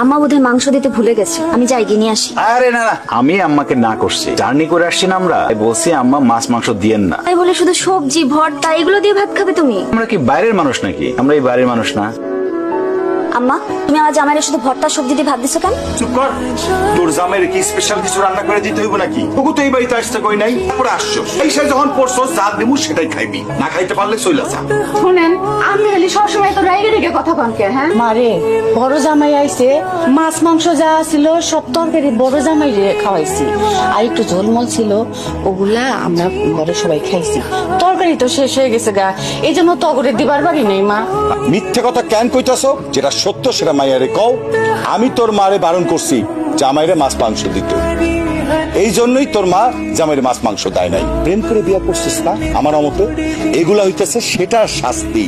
আম্মা বোধহয় মাংস দিতে ভুলে গেছে। আমি যাই গিয়ে নিয়ে আসি। আরে না না আমি আম্মাকে না করছি। জার্নি করে আসছি না আমরা। তাই বলছি আম্মা মাছ মাংস দিয়েন না। তাই বলে শুধু সবজি ভর্তা এগুলো দিয়ে ভাত খাবে তুমি? আমরা কি বাইরের মানুষ নাকি? আমরা এই বাইরের মানুষ না। আম্মা তুমি আমার জামাইরে শুধু ভর্তা সবজি দিয়ে ভাত দিছো কেন? চুপ কর। তোর জামাইয়ের কি স্পেশাল কিছু রান্না করে দিতে হইব নাকি? ওগু তো এই বাড়িতে আসতে কই নাই? তারপরে আসছো এই সে যখন পড়ছো যা দেবো সেটাই খাইবি। না খাইতে পারলে চলে যা। শুনেন আমি খালি সবসময় তো রাইগে রেগে কথা কনকে হ্যাঁ? মারে বড় জামাই আইছে মাছ মাংস যা ছিল সব তরকারি বড় জামাই রে খাওয়াইছি। আর একটু ঝোলমল ছিল ওগুলা আমরা ঘরে সবাই খাইছি। তরকারি তো শেষ হয়ে গেছে গা। এই জন্য তগরে দিবার বাড়ি নেই মা। মিথ্যে কথা কেন কইতাছ? যেটা সত্য, সেটা মাইয়ারে কও। আমি তোর মারে বারণ করছি, জামাইরে মাছ মাংস দিত। এই জন্যই তোর মা জামাইরে মাছ মাংস দেয় নাই। প্রেম করে বিয়া করছিস না, আমার মতো এগুলা হইতেছে সেটার শাস্তি।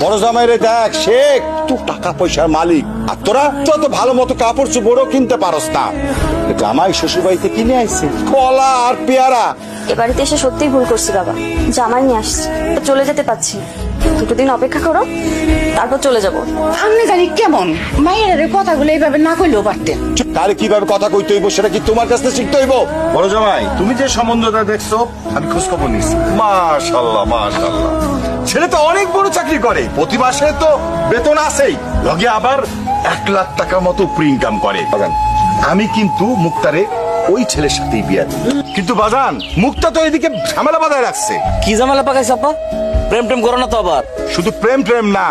বড় জামাইরে দেখ, সে একটু টাকা পয়সার মালিক। আর তোরা যত ভালো মতো কাপড় চোপড়ও কিনতে পারস না। জামাই শ্বশুর বাড়িতে কিনে আইছে। কলা আর পেয়ারা। এ বাড়িতে এসে সত্যিই ভুল করছি বাবা। জামাই নিয়ে আসছি। চলে যেতে পারছি দুটো দিন অপেক্ষা করো তারপর চলে যাব। আপনি জানি কেমন? মায়ের কথাগুলো এইভাবে না কইলেও পারতেন তারে কীভাবে কথা কইতে হইব সেটা কি তোমার কাছে শিখতে হইব? বড় জামাই তুমি যে সম্বন্ধটা দেখছ আমি খোঁজ খবর নিছি। মাশাল্লাহ মাশাল্লাহ। ছেলে তো অনেক বড় চাকরি করে প্রতি মাসে তো বেতন আছেই। লগে আবার এক লাখ টাকার মতো উপরে ইনকাম করে। বাগান আমি কিন্তু মুক্তারে ওই ছেলের সাথেই বিয়ে দেব। কিন্তু বাজান মুক্তা তো এদিকে ঝামেলা বাধায় রাখছে। কি জামালা পাকাইছে আপা? প্রেম প্রেম করো না তো আবার। শুধু প্রেম প্রেম না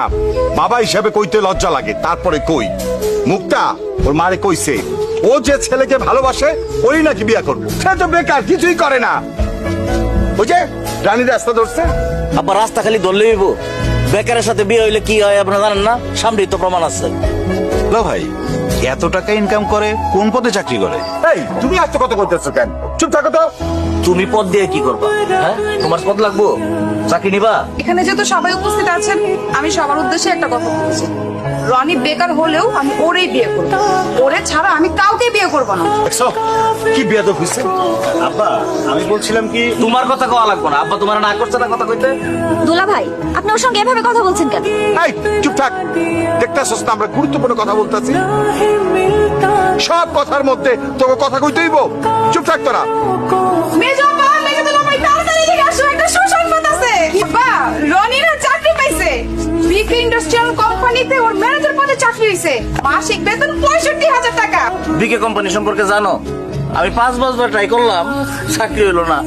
বাবা হিসাবে কইতে লজ্জা লাগে তারপরে কই? মুক্তা ওর মারে কইছে ও যে ছেলেকে ভালোবাসে ওই নাকি বিয়া করবে। সে তো বেকার কিছুই করে না। ওই যে রানী রাস্তা ধরছে। আবার রাস্তা খালি ধরলে হইব। বেকারের সাথে বিয়ে হইলে কি হয় আপনারা জানেন না? সামনেই তো প্রমাণ আছে। লো ভাই এত টাকা ইনকাম করে কোন পদে চাকরি করে? এই তুমি আজ কথা বলতেছো কেন? চুপ থাকো তো। তুমি পদ দিয়ে কি করবা? হ্যাঁ? তোমার পদ লাগবো? চাকরি নিবা? এখানে যেহেতু সবাই উপস্থিত আছেন আমি সবার উদ্দেশ্যে একটা কথা বলছি। রনি বেকার হলেও আমি ওরেই বিয়ে করব। ওরে ছাড়া আমি কাউকে বিয়ে করব না। দেখছ? কি বিয়াদব হইছে? আব্বা আমি বলছিলাম কি তোমার কথা কওয়া লাগবো না। আব্বা তোমার না করছে না কথা কইতে? দুলা ভাই আপনি ওর সঙ্গে এভাবে কথা বলছেন কেন? এই চুপ থাক। দেখতেছস না আমরা গুরুত্বপূর্ণ কথা বলতেছি। সব কথার মধ্যে তোকে কথা কইতে হইব চুপ থাক তোরা। মেজো চাকরি মাসিক বেতন পঁয়ষট্টি হাজার টাকা। বিকে কোম্পানি সম্পর্কে জানো? আমি পাঁচ বছর ট্রাই করলাম চাকরি হইল না।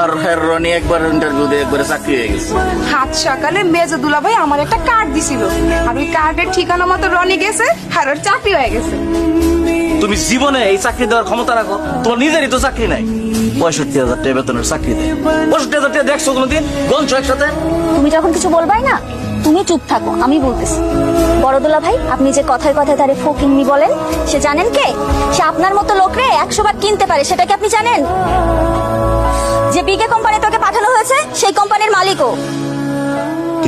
আর হের রনি একবার ইন্টারভিউ দিয়ে একবারে চাকরি হয়ে গেছে। হাত সকালে মেজো দুলা ভাই আমার একটা কার্ড দিছিল। আর ওই কার্ডের ঠিকানা মতো রনি গেছে আর ওর চাকরি হয়ে গেছে। তুমি জীবনে এই চাকরি দেওয়ার ক্ষমতা রাখো তোমার নিজেরই তো চাকরি নাই। পঁয়ষট্টি হাজার টাকা বেতনের চাকরি দেয় পঁয়ষট্টি হাজার টাকা দেখছ কোনোদিন? গঞ্চ একসাথে। তুমি যখন কিছু বলবাই না তুমি চুপ থাকো, আমি বলতেছি। বড়দুলা ভাই, আপনি যে কথায় কথায় তারে ফকিন্নি বলেন, সে জানেন কে? সে আপনার মতো লোকরে একশো বার কিনতে পারে, সেটা কি আপনি জানেন? যে বিকে কোম্পানি তোকে পাঠানো হয়েছে, সেই কোম্পানির মালিকও।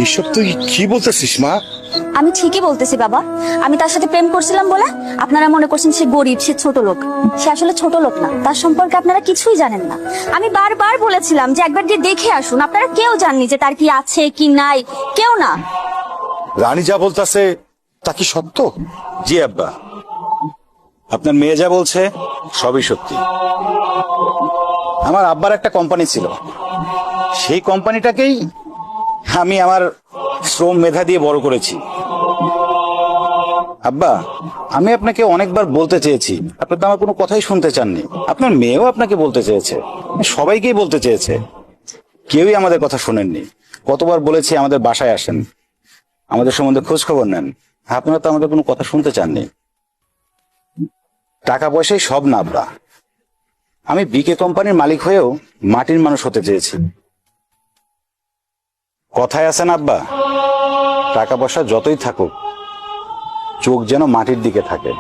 এইসব তুই কি বলতেছিস, মা? আমি ঠিকই বলতেছি বাবা। আমি তার সাথে প্রেম করছিলাম বলে আপনারা মনে করছেন সে গরিব সে ছোট লোক। সে আসলে ছোট লোক না। তার সম্পর্কে আপনারা কিছুই জানেন না। আমি বারবার বলেছিলাম যে একবার গিয়ে দেখে আসুন আপনারা কেউ জাননি যে তার কি আছে কি নাই? কেউ না। রানী যা বলতাছে তা কি সত্য? জি আব্বা। আপনার মেয়ে যা বলছে সবই সত্যি। আমার আব্বার একটা কোম্পানি ছিল। সেই কোম্পানিটাকেই আমি আমার শ্রম মেধা দিয়ে বড় করেছি। আব্বা, আমি আপনাকে অনেকবার বলতে চেয়েছি। আপনি তো আমার কোনো কথাই শুনতে চাননি। আপনার মেয়েও আপনাকে বলতে চেয়েছে। সবাইকেই বলতে চেয়েছে। কেউই আমাদের কথা শোনেননি। কতবার বলেছি আমাদের বাসায় আসেন। আমাদের সম্বন্ধে খোঁজ খবর নেন। আপনারা তো আমাদের কোনো কথা শুনতে চাননি। টাকা পয়সাই সব না আমি বিকে কোম্পানির মালিক হয়েও মাটির মানুষ হতে চেয়েছি। কথায় আছেন আব্বা? টাকা পয়সা যতই থাকুক চোখ যেন মাটির দিকে থাকে।